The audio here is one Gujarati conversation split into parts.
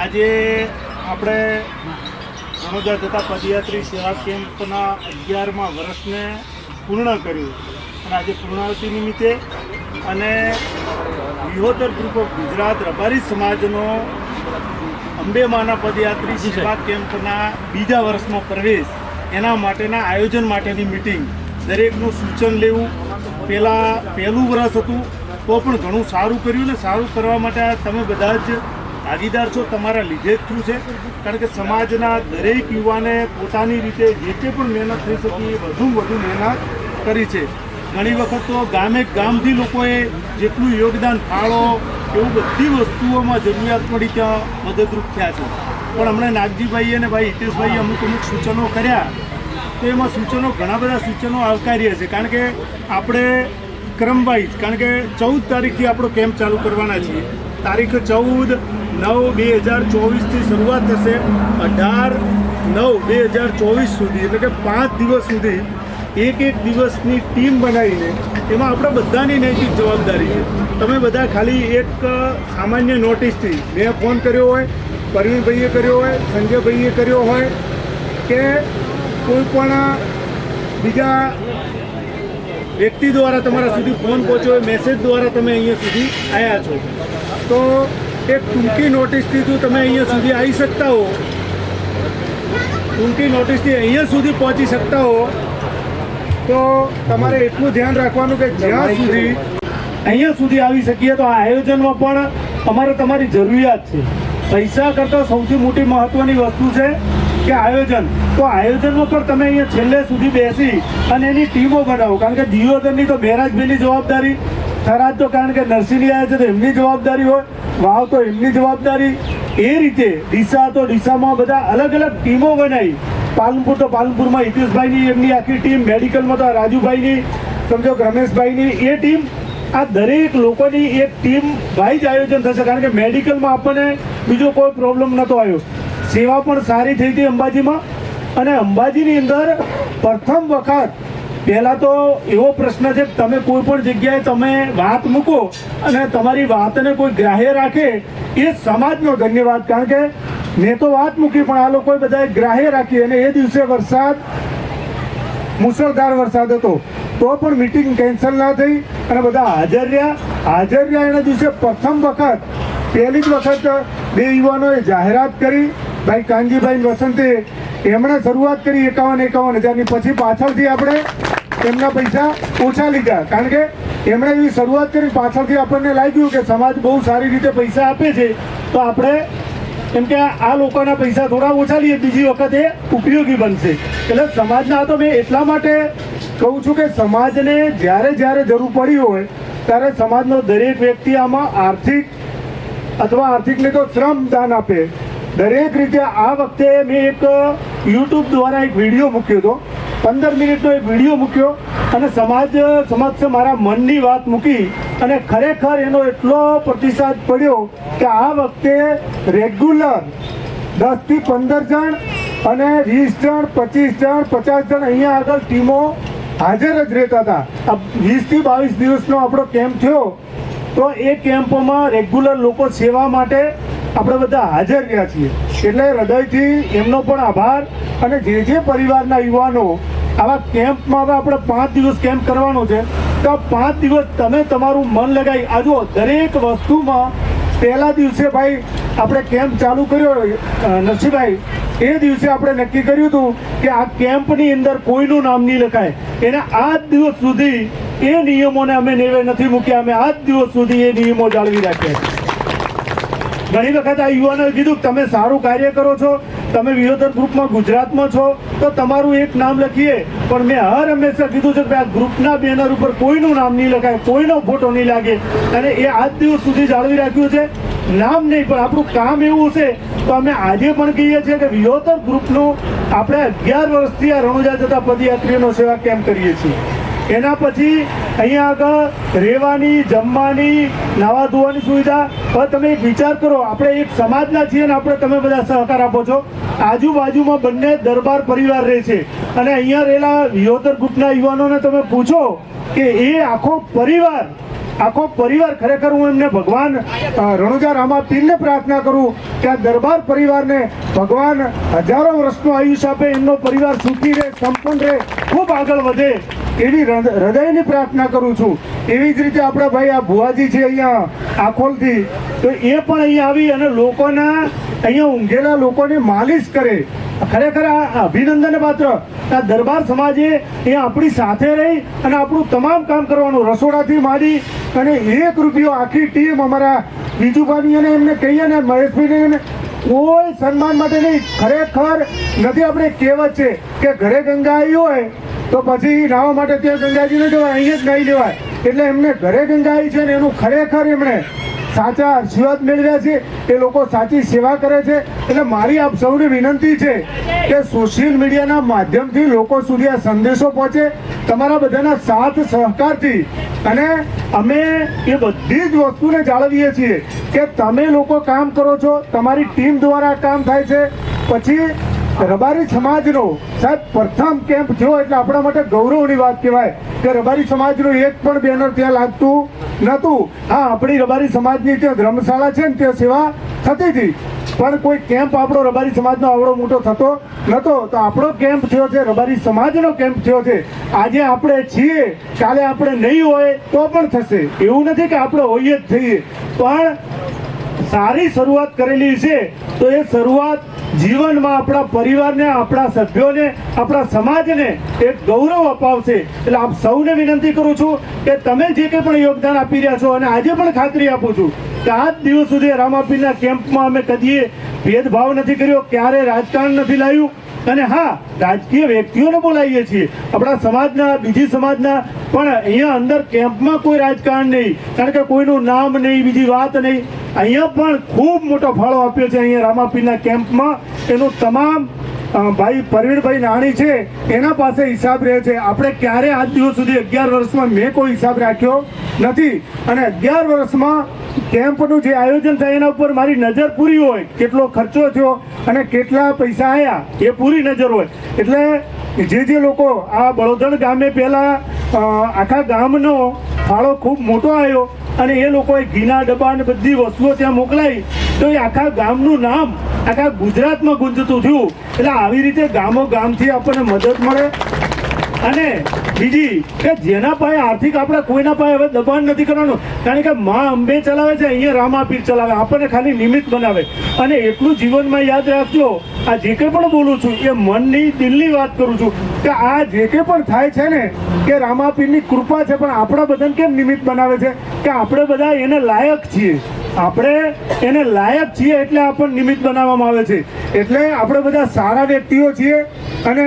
આજે આપણે રણોજા જતા પદયાત્રી સેવા કેમ્પના અગિયારમા વર્ષને પૂર્ણ કર્યું. અને આજે પૂર્ણાવતિ નિમિત્તે અને વિહોતર ગ્રુપ ઓફ ગુજરાત રબારી સમાજનો અંબેમાના પદયાત્રી સેવા કેમ્પના બીજા વર્ષમાં પ્રવેશ એના માટેના આયોજન માટેની મિટિંગ દરેકનું સૂચન લેવું પહેલાં પહેલું વર્ષ હતું. તો પણ ઘણું સારું કર્યું ને સારું કરવા માટે તમે બધા જ ભાગીદાર છો તમારા લીધે જ થયું છે. કારણ કે સમાજના દરેક યુવાને પોતાની રીતે જે તે પણ મહેનત થઈ શકી એ વધુ વધુ મહેનત કરી છે. ઘણી વખત તો ગામે ગામથી લોકોએ જેટલું યોગદાન, ફાળો, એવું બધી વસ્તુઓમાં જરૂરિયાત પડી ત્યાં મદદરૂપ થયા છે. પણ હમણાં નાગજીભાઈ અને ભાઈ હિતેશભાઈએ અમુક અમુક સૂચનો કર્યા. તો એમાં સૂચનો ઘણા બધા સૂચનો આવકાર્ય છે. કારણ કે આપણે ક્રમ વાઇઝ કારણ કે ચૌદ તારીખથી આપણો કેમ્પ ચાલુ કરવાના છીએ. તારીખ ચૌદ નવ બે હજાર ચોવીસથી શરૂઆત થશે અઢાર નવ બે હજાર ચોવીસ સુધી, એટલે કે પાંચ દિવસ સુધી એક એક દિવસની ટીમ બનાવીને એમાં આપણા બધાની નૈતિક જવાબદારી છે. તમે બધા ખાલી એક સામાન્ય નોટિસથી, મેં ફોન કર્યો હોય, પરવીનભાઈએ કર્યો હોય, સંજયભાઈએ કર્યો હોય, કે કોઈ પણ બીજા વ્યક્તિ દ્વારા તમારા સુધી ફોન પહોંચ્યો મેસેજ દ્વારા તમે અહીંયા સુધી આવ્યા છો. તો એક ટૂંકી નોટિસથી જો તમે અહીંયા સુધી આવી શકતા હો ટૂંકી નોટિસથી અહીંયા સુધી પહોંચી શકતા હો તો તમારે એટલું ધ્યાન રાખવાનું કે જ્યાં સુધી અહીંયા સુધી આવી શકીએ તો આ આયોજનમાં પણ અમારે તમારી જરૂરિયાત છે. પૈસા કરતાં સૌથી મોટી મહત્ત્વની વસ્તુ છે કે આયોજન. તો આયોજનમાં પણ તમે અહીંયા છેલ્લે સુધી બેસી અને એની ટીમો બનાવો. કારણ કે દિયોદરની તો બેરાજભાઈની જવાબદારી થરાદ તો કારણ કે છે તો એમની જવાબદારી હોય, વાવ તો એમની જવાબદારી. એ રીતે ડીસા તો ડીસામાં બધા અલગ અલગ ટીમો બનાવી. પાલનપુર તો પાલનપુરમાં હિતેશભાઈની એમની આખી ટીમ, મેડિકલમાં તો રાજુભાઈની, સમજો રમેશભાઈની, એ ટીમ. આ દરેક લોકોની એક ટીમ વાઇઝ આયોજન થશે. કારણ કે મેડિકલમાં આપણને બીજો કોઈ પ્રોબ્લેમ નહોતો આવ્યો. સેવા પણ સારી થઈ હતી અંબાજીમાં. અને અંબાજીની અંદર પ્રથમ વખત, પહેલાં તો એવો પ્રશ્ન છે કે તમે કોઈ પણ જગ્યાએ તમે વાત મૂકો અને તમારી વાતને કોઈ ગ્રાહ્ય રાખે, એ સમાજનો ધન્યવાદ. કારણ કે મેં તો વાત મૂકી, પણ આ લોકોએ બધાએ ગ્રાહ્ય રાખી અને એ દિવસે વરસાદ મુસળધાર વરસાદ હતો. તો પણ મિટિંગ કેન્સલ ના થઈ અને બધા હાજર રહ્યા. હાજર રહ્યા એના દિવસે પ્રથમ વખત, પહેલી જ વખત બે યુવાનોએ જાહેરાત કરી. ભાઈ કાનજીભાઈ ને વસંતે એમણે શરૂઆત કરી એકાવન એકાવન હજારની. પછી પાછળથી આપણે એમના પૈસા ઓછા લીધા. કારણ કે એમણે એવી શરૂઆત કરી, પાછળથી આપણને લાગ્યું કે સમાજ બહુ સારી રીતે પૈસા આપે છે. તો આપણે કેમ કે આ લોકોના પૈસા થોડા ઓછા લઈએ, બીજી વખતે ઉપયોગી બનશે. એટલે સમાજના તો મેં એટલા માટે કહું છું કે સમાજને જ્યારે જ્યારે જરૂર પડી હોય, ત્યારે સમાજનો દરેક વ્યક્તિ આમાં આર્થિક અથવા આર્થિક નહીં તો શ્રમ દાન આપે. દરેક રીતે આ વખતે મેં એક યુટ્યુબ દ્વારા એક વીડિયો મૂક્યો હતો. પંદર મિનિટનો એક વીડિયો મૂક્યો અને સમાજ સમક્ષ મારા મનની વાત મૂકી અને ખરેખર એનો એટલો પ્રતિસાદ પડ્યો કે આ વખતે રેગ્યુલર દસથી પંદર જણ અને વીસ જણ, પચીસ જણ, પચાસ જણ અહીંયા આગળ ટીમો હાજર જ રહેતા હતા. આ વીસથી બાવીસ દિવસનો આપણો કેમ્પ થયો. તો એ કેમ્પમાં રેગ્યુલર લોકો સેવા માટે આપણે બધા હાજર રહ્યા છીએ. એટલે હૃદયથી એમનો પણ આભાર અને જે જે પરિવારના યુવાનો આવા કેમ્પમાં હવે આપણે પાંચ દિવસ કેમ્પ કરવાનો છે, તો પાંચ દિવસ તમે તમારું મન લગાવી. આ જો દરેક વસ્તુમાં પહેલા દિવસે ભાઈ આપણે કેમ્પ ચાલુ કર્યો નરસિંહભાઈ, એ દિવસે આપણે નક્કી કર્યું હતું કે આ કેમ્પની અંદર કોઈનું નામ નહીં લખાય. એને આજ દિવસ સુધી એ નિયમોને અમે નેવે નથી મૂક્યા. અમે આજ દિવસ સુધી એ નિયમો જાળવી રાખ્યા. ઘણી વખત આ યુવાનોએ કીધું કે તમે સારું કાર્ય કરો છો, તમે વિરોધક ગ્રુપમાં ગુજરાતમાં છો, તો તમારું એક નામ લખીએ. પણ મેં હર હંમેશા કીધું છે કે આ ગ્રુપના બેનર ઉપર કોઈનું નામ નહીં લખાય, કોઈનો ફોટો નહીં લાગે. અને એ આજ દિવસ સુધી જાળવી રાખ્યું છે. નામ નહીં, પણ આપણું કામ એવું છે તો અમે આજે પણ કહીએ છીએ કે વિરોધક ગ્રુપનું આપણે અગિયાર વર્ષથી આ રણુજા જતા પદયાત્રીઓનો સેવા કેમ્પ કરીએ છીએ. એના પછી અહીંયા આગળ રહેવાની, જમવાની, નાવા ધોવાની સુવિધા. હવે તમે વિચાર કરો, આપણે એક સમાજના છીએ ને આપણે તમે બધા સહકાર આપો છો. આજુબાજુમાં બંને દરબાર પરિવાર રહે છે. અને અહીંયા રહેલા વિહોતર ગ્રુપના યુવાનોને તમે પૂછો કે એ આખો પરિવાર આખો પરિવાર ખરેખર હું એમને ભગવાન રણુજા રામા પીરને પ્રાર્થના કરું કે આ દરબાર પરિવારને ભગવાન હજારો વર્ષનું આયુષ્ય આપે, એમનો પરિવાર સુખી રહે, સંપન્ન રહે, ખૂબ આગળ વધે. એવી હૃદયની પ્રાર્થના કરું છું. એવી જ રીતે આપણા ભાઈ, આ ભુવાજી છે અહીંયા, આખોલથી. તો એ પણ અહીંયા આવી અને લોકોના, અહીંયા ઊંઘેલા લોકોને માલિશ કરે. ખરેખર આ અભિનંદન પાત્ર આ દરબાર સમાજે એ આપણી સાથે રહી અને આપણું તમામ કામ કરવાનું, રસોડાથી માંડી અને એક રૂપિયો આખી ટીમ અમારા બીજુભાઈ અને એમને કહીએ ને મહેશભાઈને કોઈ સન્માન માટે નહીં. ખરેખર નથી, આપણે કહેવત છે કે ઘરે ગંગા આવી હોય તો પછી નાવા માટે ત્યાં ગંગાજીને જવાય, અહીંયા જ નાહી લેવાય. એટલે એમને ઘરે ગંગાઈ છે ને એનું ખરેખર એમણે સાચા આશીર્વાદ મેળવ્યા છે, એ લોકો સાચી સેવા કરે છે. એટલે મારી આપ સૌને વિનંતી છે કે સોશિયલ મીડિયાના માધ્યમથી લોકો સુધી આ સંદેશો પહોંચે, તમારા બધાના સાથ સહકારથી. અને અમે એ બધી જ વસ્તુને જાળવીએ છીએ કે તમે લોકો કામ કરો છો, તમારી ટીમ દ્વારા કામ થાય છે. પછી રબારી સમાજનો સાહેબ પ્રથમ કેમ્પ થયો એટલે આપણા માટે ગૌરવની વાત કહેવાય કે રબારી સમાજનું એક પણ બેનર ત્યાં લાગતું નહોતું. હા, આપણી રબારી સમાજની ત્યાં ધર્મશાળા છે ને ત્યાં સેવા થતી હતી. પણ કોઈ કેમ્પ આપણો રબારી સમાજનો આવડો મોટો થતો નહોતો. તો આપણો કેમ્પ થયો છે, રબારી સમાજનો કેમ્પ થયો છે. આજે આપણે છીએ, કાલે આપણે નહીં હોય તો પણ થશે. એવું નથી કે આપણે હોઈએ જ થઈએ. પણ સારી શરૂઆત કરેલી છે, તો એ શરૂઆત જીવનમાં આપણા પરિવારને, આપણા સભ્યોને, આપણા સમાજને એક ગૌરવ અપાવશે. એટલે આપ સૌને વિનંતી કરું છું કે તમે જે કંઈ પણ યોગદાન આપી રહ્યા છો અને આજે પણ ખાતરી આપું છું કે આજ દિવસ સુધી રામાપીરના કેમ્પમાં અમે કદીએ ભેદભાવ નથી કર્યો ક્યારે રાજકારણ નથી લાવ્યું. અને હા, રાજકીય વ્યક્તિઓને બોલાવીએ છીએ. આપણા સમાજના, બીજી સમાજના, પણ અહીંયા અંદર કેમ્પમાં કોઈ રાજકારણ નહીં. કારણ કે કોઈનું નામ નહીં, બીજી વાત નહીં. અહીંયા પણ ખૂબ મોટો ફાળો આપ્યો છે અહીંયા રામાપીરના કેમ્પમાં. એનું તમામ ભાઈ પરવીરભાઈ નાણી છે, એના પાસે હિસાબ રહે છે. આપણે ક્યારે આજ દિવસ સુધી અગિયાર વર્ષમાં મેં કોઈ હિસાબ રાખ્યો નથી. અને અગિયાર વર્ષમાં કેમ્પનું જે આયોજન થાય એના ઉપર મારી નજર પૂરી હોય, કેટલો ખર્ચો થયો અને કેટલા પૈસા આવ્યા એ પૂરી નજર હોય. એટલે જે જે લોકો આ બળોદણ ગામે પહેલાં આખા ગામનો ફાળો ખૂબ મોટો આવ્યો અને એ લોકોએ ઘીના ડબ્બા અને બધી વસ્તુઓ ત્યાં મોકલાવી તો એ આખા ગામનું નામ આખા ગુજરાતમાં ગુંજતું થયું. એટલે આવી રીતે ગામો ગામથી આપણને મદદ મળે. અને બીજી કે જેના પાસે આર્થિક આપણે કોઈના પાસે હવે દબાણ નથી કરવાનું? કારણ કે મા અંબે ચલાવે છે, અહીંયા રામાપીર ચલાવે, આપણને ખાલી નિમિત્ત બનાવે. અને એટલું જીવનમાં યાદ રાખજો, આ જે કંઈ પણ બોલું છું, એ મનની દિલની વાત કરું છું, કે આ જે કંઈ પણ થાય છે ને, કે રામાપીરની કૃપા છે, પણ આપણા બધાને કેમ નિમિત્ત બનાવે છે? કે આપણે બધા એને લાયક છીએ. આપણે એને લાયક છીએ એટલે આપણને નિમિત્ત બનાવવામાં આવે છે. એટલે આપણે બધા સારા વ્યક્તિઓ છીએ અને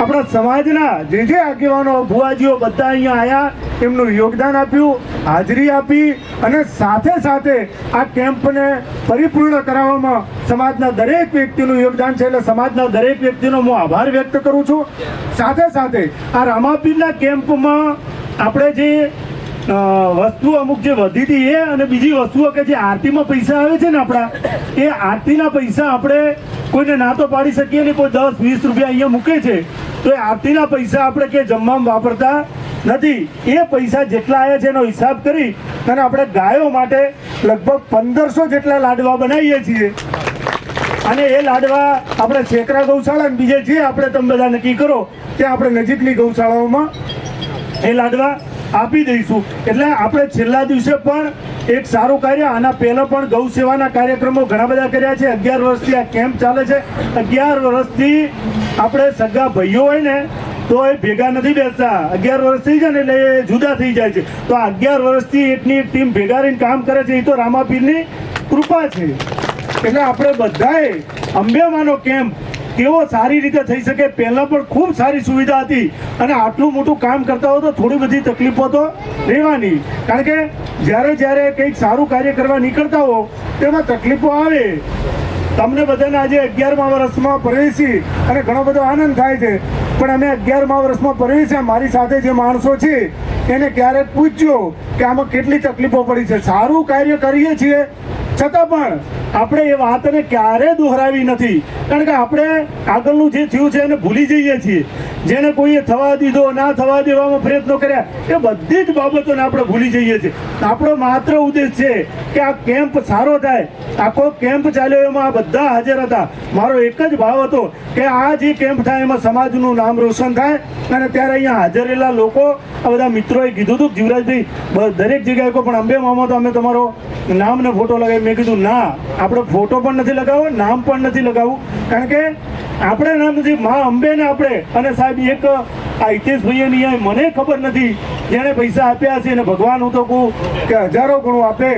આપણા સમાજના જે જે આગેવાનો, ભુવાજીઓ બધા અહીંયા આવ્યા એમનું યોગદાન આપ્યું, હાજરી આપી અને સાથે સાથે આ કેમ્પને પરિપૂર્ણ કરાવવામાં સમાજના દરેક વ્યક્તિનું યોગદાન છે. એટલે સમાજના દરેક વ્યક્તિનો હું આભાર વ્યક્ત કરું છું. સાથે સાથે આ રામાપીરના કેમ્પમાં આપણે જે વસ્તુ અમુક જે વધી હતી એ અને બીજી વસ્તુઓ કે જે આરતીમાં પૈસા આવે છે ને આપણા, એ આરતીના પૈસા આપણે કોઈને ના તો પાડી શકીએ ને કોઈ દસ, વીસ રૂપિયા અહીંયા મૂકે છે, તો એ આરતીના પૈસા આપણે કે જમવામાં વાપરતા નથી. એ પૈસા જેટલા આવ્યા છે એનો હિસાબ કરી અને આપણે ગાયો માટે લગભગ પંદરસો જેટલા લાડવા બનાવીએ છીએ. અને એ લાડવા આપણે શેકરા ગૌશાળા બીજે જે આપણે તમે બધા નક્કી કરો તે આપણે નજીકની ગૌશાળાઓમાં એ લાડવા આપી દઈશું. એટલે આપણે છેલ્લા દિવસે પણ એક સારું કાર્ય, આના પહેલાં પણ ગૌ સેવાના કાર્યક્રમો ઘણા બધા કર્યા છે. અગિયાર વર્ષથી આ કેમ્પ ચાલે છે. અગિયાર વર્ષથી આપણે સગા ભાઈઓ હોય ને, તો એ ભેગા નથી બેસતા. અગિયાર વર્ષ થઈ જાય ને એટલે એ જુદા થઈ જાય છે. તો આ અગિયાર વર્ષથી એકની એક ટીમ ભેગા રહીને કામ કરે છે, એ તો રામાપીરની કૃપા છે. એટલે આપણે બધાએ અંબેમાનો કેમ્પ કેવો સારી રીતે થઈ શકે પહેલાં પણ ખૂબ સારી સુવિધા હતી. અને આટલું મોટું કામ કરતા હો તો થોડી બધી તકલીફો તો રહેવાની. કારણ કે જ્યારે જ્યારે કંઈક સારું કાર્ય કરવા નીકળતા હો, તેમાં તકલીફો આવે. તમને બધાને આજે અગિયારમા વર્ષમાં પ્રવેશી અને ઘણો બધો આનંદ થાય છે. પણ અમે અગિયારમા વર્ષમાં પ્રવેશ્યા મારી સાથે જે માણસો છે, એને ક્યારેક પૂછજો કે આમાં કેટલી તકલીફો પડી છે. સારું કાર્ય કરીએ છીએ છતાં પણ આપણે એ વાતને ક્યારે દોહરાવી નથી. કારણ કે આપણે આગળનું જે થયું છે એને ભૂલી જઈએ છીએ. જેને કોઈએ થવા દીધો, ના થવા દેવામાં પ્રયત્નો કર્યા, એ બધી જ બાબતોને આપણે ભૂલી જઈએ છીએ. આપણો માત્ર ઉદ્દેશ છે કે આ કેમ્પ સારો થાય. આખો કેમ્પ ચાલ્યો એમાં આ બધા હાજર હતા. મારો એક જ ભાવ હતો કે આ જે કેમ્પ થાય એમાં સમાજનું નામ રોશન થાય અને ત્યારે અહીંયા હાજર રહેલા લોકો, આ બધા મિત્રોએ કીધું હતું જીવરાજભાઈ દરેક જગ્યાએ પણ અંબે, મામો તો અમે તમારો નામ ને ફોટો લગાવી મેં કીધું, ના, આપણે ફોટો પણ નથી લગાવવો, નામ પણ નથી લગાવવું. કારણ કે આપણે નામ નથી, મા અંબે ને આપણે અને સાહેબ એક આ હિતેશભાઈની અહીં મને ખબર નથી, જેણે પૈસા આપ્યા છે અને ભગવાન હું તો કહું કે હજારો ગણું આપે.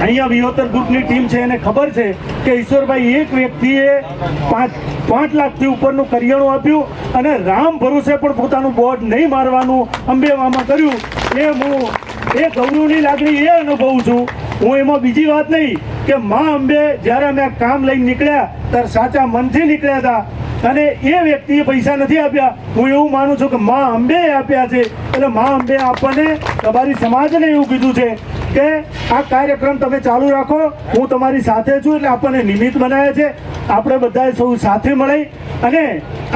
અહીંયા વિહોતર ગ્રુપની ટીમ છે, એને ખબર છે કે ઈશ્વરભાઈ એક વ્યક્તિએ પાંચ પાંચ લાખથી ઉપરનું કરિયાણું આપ્યું અને રામ ભરોસે પણ પોતાનું બોર્ડ નહીં મારવાનું અંબેવામાં કર્યું. એ હું એ ગૌરવની લાગણી એ અનુભવું છું. હું એમાં બીજી વાત નહીં કે મા અંબે જ્યારે અમે કામ લઈને નીકળ્યા ત્યારે સાચા મનથી નીકળ્યા હતા. અને એ વ્યક્તિએ પૈસા નથી આપ્યા. હું એવું માનું છું કે મા અંબે આપ્યા છે. એટલે મા અંબે આપણને તમારી સમાજને એવું કીધું છે કે આ કાર્યક્રમ તમે ચાલુ રાખો. હું તમારી સાથે છું એટલે આપણને નિમિત્ત બનાવે છે. આપણે બધાએ સૌ સાથે મળી અને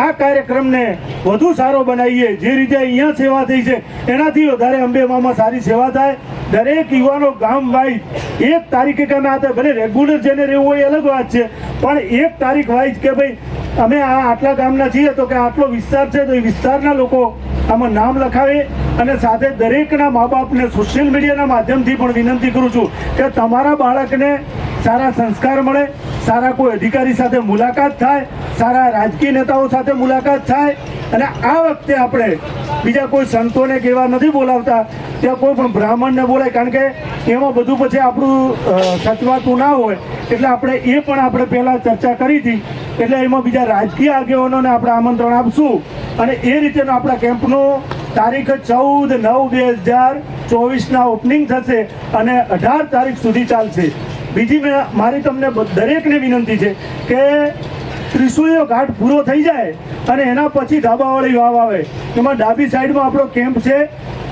આ કાર્યક્રમને વધુ સારો બનાવીએ. જે રીતે અહીંયા સેવા થઈ છે, એનાથી વધારે અંબે મામાં સારી સેવા થાય. દરેક યુવાનો ગામ વાઇઝ એક તારીખે કે આ ભલે રેગ્યુલર જેને રહેવું હોય અલગ વાત છે, પણ એક તારીખ વાઇઝ કે ભાઈ અમે આ આટલા ગામના છીએ તો કે આટલો વિસ્તાર છે તો એ વિસ્તારના લોકો આમાં નામ લખાવે અને સાથે દરેકના મા બાપને સોશિયલ મીડિયાના માધ્યમથી પણ વિનંતી કરું છું કે તમારા બાળકને સારા સંસ્કાર મળે, સારા કોઈ અધિકારી સાથે મુલાકાત થાય, સારા રાજકીય નેતાઓ સાથે મુલાકાત થાય અને આ વખતે આપણે બીજા કોઈ સંતોને કે નથી બોલાવતા, ત્યાં કોઈ પણ બ્રાહ્મણને બોલાય, કારણ કે એમાં બધું પછી આપણું સચવાતું ના હોય, એટલે આપણે એ પણ આપણે પહેલાં ચર્ચા કરી હતી, એટલે એમાં બીજા રાજકીય આગેવાનોને આપણે આમંત્રણ આપશું. અને એ રીતેનો આપણા કેમ્પનો તારીખ ચૌદ નવ બે હજાર ચોવીસના ઓપનિંગ થશે અને અઢાર તારીખ સુધી ચાલશે. બીજી મેં, મારી તમને દરેકને વિનંતી છે કે ત્રિશુળીયો ઘાટ પૂરો થઈ જાય અને એના પછી ધાબાવાળી વાવ આવે. એમાં ડાબી સાઈડમાં આપણો કેમ્પ છે.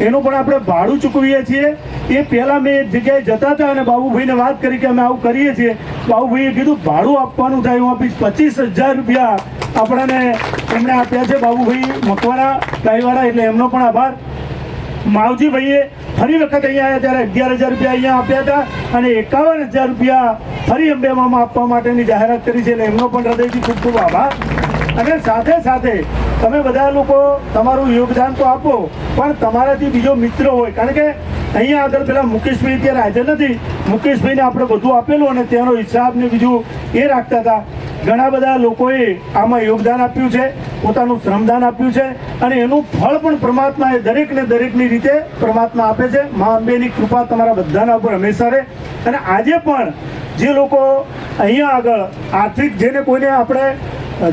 એનું પણ આપણે ભાડું ચૂકવીએ છીએ. એ પહેલાં મેં એક જગ્યાએ જતા હતા અને બાબુભાઈને વાત કરી કે અમે આવું કરીએ છીએ. બાબુભાઈએ કીધું, ભાડું આપવાનું થાય, હું આપીશ. પચીસ હજાર રૂપિયા આપણને એમણે આપ્યા છે બાબુભાઈ મકવાણા, ગાયવાળા, એટલે એમનો પણ આભાર. માવજીભાઈએ ફરી વખત અહીંયા આવ્યા ત્યારે અગિયાર હજાર રૂપિયા અહીંયા આપ્યા હતા અને એકાવન હજાર રૂપિયા ફરી અંબેમામાં આપવા માટેની જાહેરાત કરી છે એટલે એમનો પણ હૃદયથી ખૂબ ખૂબ આભાર. અને સાથે સાથે તમે બધા લોકો તમારું યોગદાન તો આપો, પણ તમારાથી બીજો મિત્ર હોય. કારણ કે અહીંયા આગળ પેલા મુકેશભાઈ અત્યારે હાજર નથી. મુકેશભાઈને આપણે બધું આપેલું અને તેનો હિસાબ ને બીજું એ રાખતા હતા. ઘણા બધા લોકોએ આમાં યોગદાન આપ્યું છે, પોતાનું શ્રમદાન આપ્યું છે અને એનું ફળ પણ પરમાત્મા એ દરેકને દરેકની રીતે પરમાત્મા આપે છે. મા અંબેની કૃપા તમારા બધાના ઉપર હંમેશા રહે. અને આજે પણ જે લોકો અહીંયા આગળ આર્થિક જેને કોઈને આપણે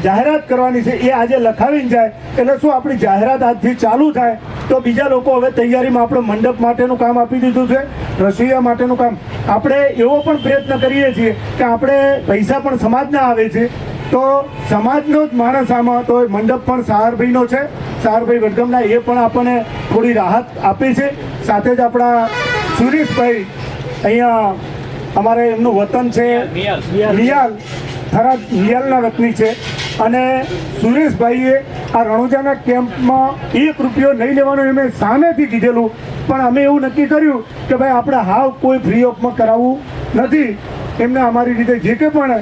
જાહેરાત કરવાની છે એ આજે લખાવીને જાય એટલે શું આપણી જાહેરાત આજથી ચાલુ થાય? તો બીજા લોકો હવે તૈયારીમાં આપણે મંડપ માટેનું કામ આપી દીધું છે રસોઈયા માટેનું કામ. આપણે એવો પણ પ્રયત્ન કરીએ છીએ કે આપણે પૈસા પણ સમાજના આવે છે. તો સમાજનો જ માણસ આમાં તો મંડપ પણ સહારભાઈનો છે. સહારભાઈ વડગમના એ પણ આપણને થોડી રાહત આપે છે. સાથે જ આપણા સુરેશભાઈ અહીંયા અમારે એમનું વતન છે લિયાલ થરાદ લિયાલના વતની છે. અને સુરેશભાઈએ આ રણુજાના કેમ્પમાં એક રૂપિયો નહીં લેવાનું એમણે સામેથી કીધેલું. પણ અમે એવું નક્કી કર્યું કે ભાઈ આપણે હાવ કોઈ ફ્રી ઓફમાં કરાવવું નથી. એમને અમારી રીતે જે કંઈ પણ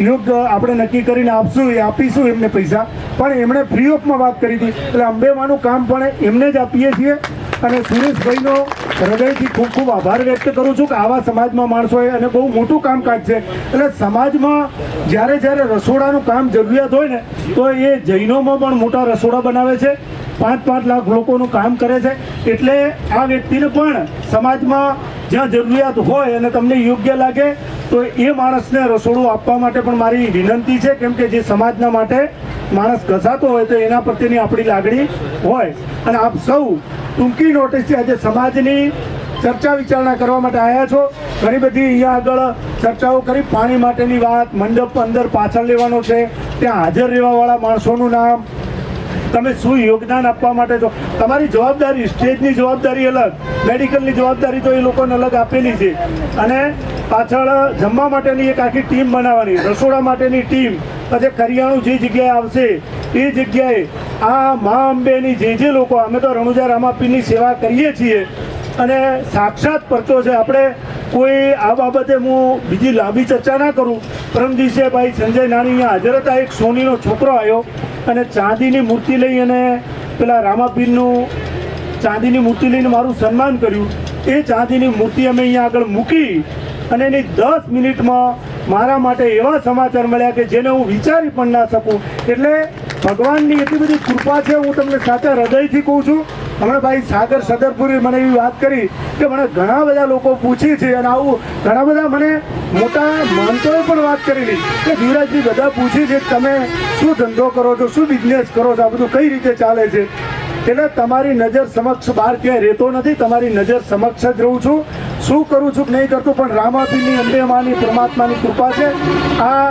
યોગ્ય આપણે નક્કી કરીને આપશું, એ આપીશું એમને પૈસા. પણ એમણે ફ્રી ઓફમાં વાત કરી હતી. એટલે અંબેમાનું કામ પણ એમને જ આપીએ છીએ. અને સુરેશભાઈનો હૃદયથી ખૂબ ખૂબ આભાર વ્યક્ત કરું છું કે આવા સમાજમાં માણસો હોય અને બહુ મોટું કામકાજ છે. એટલે સમાજમાં જ્યારે જ્યારે રસોડાનું કામ જરૂરિયાત હોય ને, તો એ જૈનોમાં પણ મોટા રસોડા બનાવે છે. પાંચ પાંચ લાખ લોકોનું કામ કરે છે. એટલે આ વ્યક્તિને પણ સમાજમાં જ્યાં જરૂરિયાત હોય અને તમને યોગ્ય લાગે, તો એ માણસને રસોડું આપવા માટે પણ મારી વિનંતી છે. કેમ કે જે સમાજના માટે માણસ ઘસાતો હોય, તો એના પ્રત્યેની આપણી લાગણી હોય. અને આપ સૌ ટૂંકી નોટિસથી આજે સમાજની ચર્ચા વિચારણા કરવા માટે આવ્યા છો. ઘણી બધી અહીંયા આગળ ચર્ચાઓ કરી. પાણી માટેની વાત, મંડપ અંદર પાછળ લેવાનો છે. ત્યાં હાજર રહેવાવાળા માણસોનું નામ તમે શું યોગદાન આપવા માટે છો તમારી જવાબદારી સ્ટેજની જવાબદારી અલગ, મેડિકલની જવાબદારી તો એ લોકોને અલગ આપેલી છે. અને પાછળ જમવા માટેની એક આખી ટીમ બનાવવાની, રસોડા માટેની ટીમ, પછી કરિયાણું જે જગ્યાએ આવશે, એ જગ્યાએ આ મા અંબેની જે જે લોકો, અમે તો રણુજા રામાપીની સેવા કરીએ છીએ. અને સાક્ષાત પરચો છે. આપણે કોઈ આ બાબતે હું બીજી લાંબી ચર્ચા ના કરું. પરમ દિવસે ભાઈ સંજય નાણી અહીંયા હાજર હતા. એક સોનીનો છોકરો આવ્યો. અને ચાંદીની મૂર્તિ લઈ અને પેલા રામાપીરનું ચાંદીની મૂર્તિ લઈને મારું સન્માન કર્યું. એ ચાંદીની મૂર્તિ અમે અહીંયા આગળ મૂકી અને એની દસ મિનિટમાં મારા માટે એવા સમાચાર મળ્યા કે જેને હું વિચારી પણ ના શકું. એટલે ભગવાનની એટલી બધી કૃપા છે, હું તમને સાચા હૃદયથી કહું છું. હમણાં ભાઈ સાગર સદરપુરી મને એવી વાત કરી કે મને ઘણા બધા લોકો પૂછે છે અને આવું ઘણા બધા મને મોટા મહંતોએ પણ વાત કરેલી કે ધીરજજી બધા પૂછે છે તમે શું ધંધો કરો છો, શું બિઝનેસ કરો છો, આ બધું કઈ રીતે ચાલે છે? એટલે તમારી નજર સમક્ષ બહાર ક્યાંય રહેતો નથી, તમારી નજર સમક્ષ જ રહું છું. શું કરું છું નહીં કરતું, પણ રામાપીરની અંબે માની પરમાત્માની કૃપા છે. આ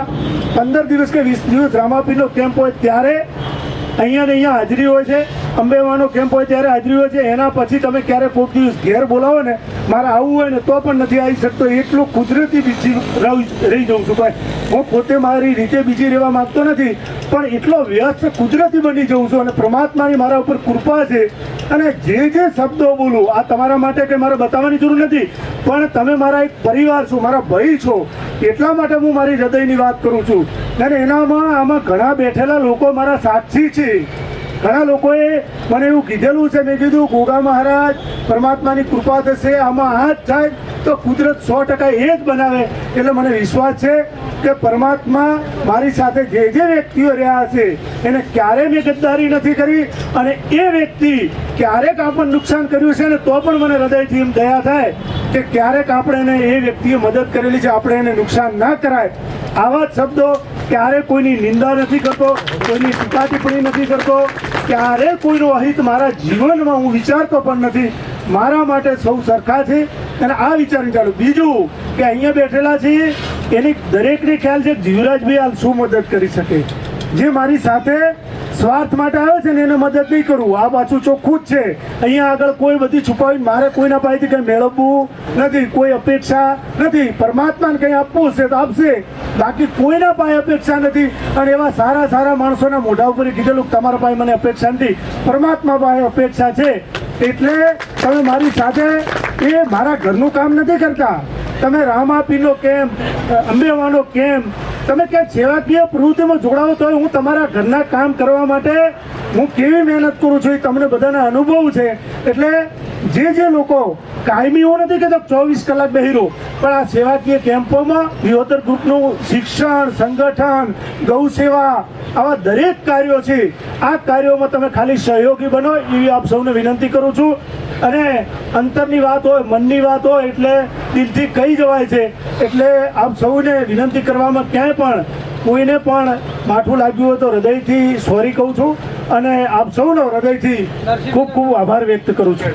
પંદર દિવસ કે વીસ દિવસ રામાપીરનો કેમ્પ હોય ત્યારે અહીંયા ને અહીંયા હાજરી હોય છે. અંબેમાનો કેમ્પ હોય ત્યારે હાજરી હોય છે. એના પછી તમે ક્યારે કોઈક દિવસ ઘેર બોલાવો ને, મારે આવવું હોય ને તો પણ નથી આવી શકતો. એટલું કુદરતી બીજી રહી જાઉં છું ભાઈ. હું પોતે મારી રીતે બીજી રહેવા માંગતો નથી, પણ એટલો વ્યસ્ત કુદરતી બની જઉં છું અને પરમાત્માની મારા ઉપર કૃપા છે. અને જે જે શબ્દો બોલું, આ તમારા માટે કે મારે બતાવવાની જરૂર નથી, પણ તમે મારા એક પરિવાર છો, મારા ભાઈ છો, એટલા માટે હું મારી હૃદયની વાત કરું છું. અને એનામાં આમાં ઘણા બેઠેલા લોકો મારા સાક્ષી છે. ઘણા લોકોએ મને એવું કીધેલું છે, મેં કીધું, ગોગા મહારાજ, પરમાત્માની કૃપા થશે, આમાં હાથ થાય તો કુદરત સો ટકા એ જ બનાવે. એટલે મને વિશ્વાસ છે કે પરમાત્મા મારી સાથે જે જે વ્યક્તિઓ રહ્યા છે એને ક્યારેય મેં ગદ્દારી નથી કરી અને એ વ્યક્તિ ક્યારેક આપણને નુકસાન કર્યું છે ને તો પણ મને હૃદયથી એમ દયા થાય કે ક્યારેક આપણે એને એ વ્યક્તિએ મદદ કરેલી છે, આપણે એને નુકસાન ના કરાય. આવા જ શબ્દો ક્યારે કોઈની નિંદા નથી કરતો, કોઈની ટીકા ટિપ્પણી નથી કરતો ક્યારે કોઈનો અહિત મારા જીવનમાં હું વિચારતો પણ નથી. મારા માટે સૌ સરખા છે. અને આ વિચારી ચાલુ. બીજું કે અહીંયા બેઠેલા છીએ, એની દરેકને ખ્યાલ છે જીવરાજભાઈ હાલ શું મદદ કરી શકે? જે મારી સાથે સ્વાર્થ માટે આવે છે ને એને મદદ નહીં કરવું આ પાછું ચોખ્ખું જ છે. અહીંયા આગળ કોઈ બધી છુપાવી મારે કોઈના પાસેથી કંઈ મેળવવું નથી. કોઈ અપેક્ષા નથી. પરમાત્માને કંઈ આપવું છે તો આપશે. બાકી કોઈના પાસે અપેક્ષા નથી. અને એવા સારા સારા માણસોના મોઢા ઉપર કીધેલું તમારા પાસે મને અપેક્ષા નથી. પરમાત્મા પાસે અપેક્ષા છે. એટલે તમે મારી સાથે એ મારા ઘરનું કામ નથી કરતા. તમે રામાપીનો કેમ્પ અંબેવાનો કેમ્પ તમે ક્યાં સેવાકીય પ્રવૃત્તિમાં જોડાવો તો હું તમારા ઘરના કામ કરવા માટે હું કેવી મહેનત કરું છું એ તમને બધાના અનુભવ છે. એટલે જે જે લોકો કાયમી એવું નથી કે ચોવીસ કલાક બહેરું. પણ આ સેવાકીય કેમ્પોમાં વિહોતર ગ્રુપનું શિક્ષણ, સંગઠન ગૌ સેવા આવા દરેક કાર્યો છે, આ કાર્યોમાં તમે ખાલી સહયોગી બનો, એવી આપ સૌને વિનંતી કરું છું. અને અંતરની વાત હોય, મનની વાત હોય, એટલે દિલથી કહી જવાય છે. એટલે આપ સૌને વિનંતી કરવામાં ક્યાંય પણ, કોઈને પણ માઠું લાગ્યું હોય તો હૃદયથી સોરી કહું છું. અને આપ સૌનો હૃદયથી ખૂબ ખૂબ આભાર વ્યક્ત કરું છું.